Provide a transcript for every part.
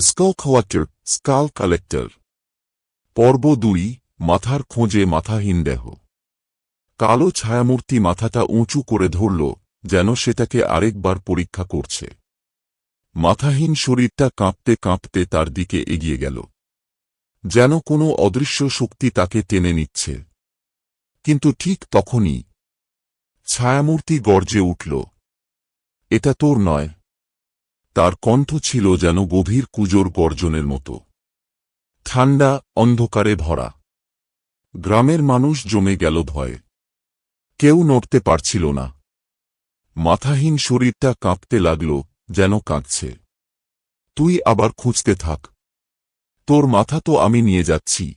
Scroll collector skull collector পর্ব দুই, মাথার খোঁজে মাথাহীন দেহ। কালো ছায়ামূর্তি মাথাটা উঁচু করে ধরল, যেন সেটাকে আরেকবার পরীক্ষা করছে। মাথাহীন শরীরটা কাঁপতে কাঁপতে তার দিকে এগিয়ে গেল। যেন কোনো অদৃশ্য শক্তি তাকে টেনে নিচ্ছে। কিন্তু ঠিক তখনই ছায়ামূর্তি গর্জে উঠল, এটা তোর নয় তার কণ্ঠ ছিল যেন গভীর কুজোর গর্জনের মতো। ঠান্ডা অন্ধকারে ভরা। গ্রামের মানুষ জমে গেল ভয়ে। কেউ নড়তে পারছিল না। মাথাহীন শরীরটা কাঁপতে লাগল, যেন কাঁদছে। তুই আবার খুঁজতে থাক। তোর মাথা তো আমি নিয়ে যাচ্ছি।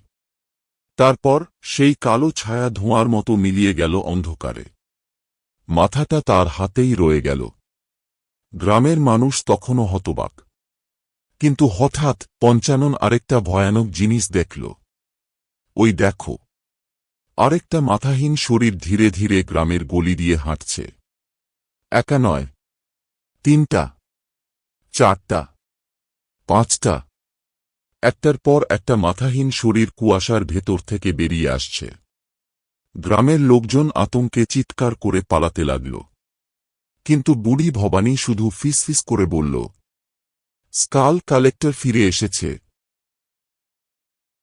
তারপর সেই কালো ছায়া ধোঁয়ার মতো মিলিয়ে গেল অন্ধকারে। মাথাটা তার হাতেই রয়ে গেল। গ্রামের মানুষ তখনও হতবাক। কিন্তু হঠাৎ পঞ্চানন আরেকটা ভয়ানক জিনিস দেখল। ওই দেখো, আরেকটা মাথাহীন শরীর ধীরে ধীরে গ্রামের গলি দিয়ে হাঁটছে। একা নয়, তিনটা, চারটা, পাঁচটা, একটার পর একটা মাথাহীন শরীর কুয়াশার ভেতর থেকে বেরিয়ে আসছে। গ্রামের লোকজন আতঙ্কে চিৎকার করে পালাতে লাগল। কিন্তু বুড়ি ভবানী শুধু ফিসফিস করে বলল স্কাল কালেক্টর ফিরে এসেছে।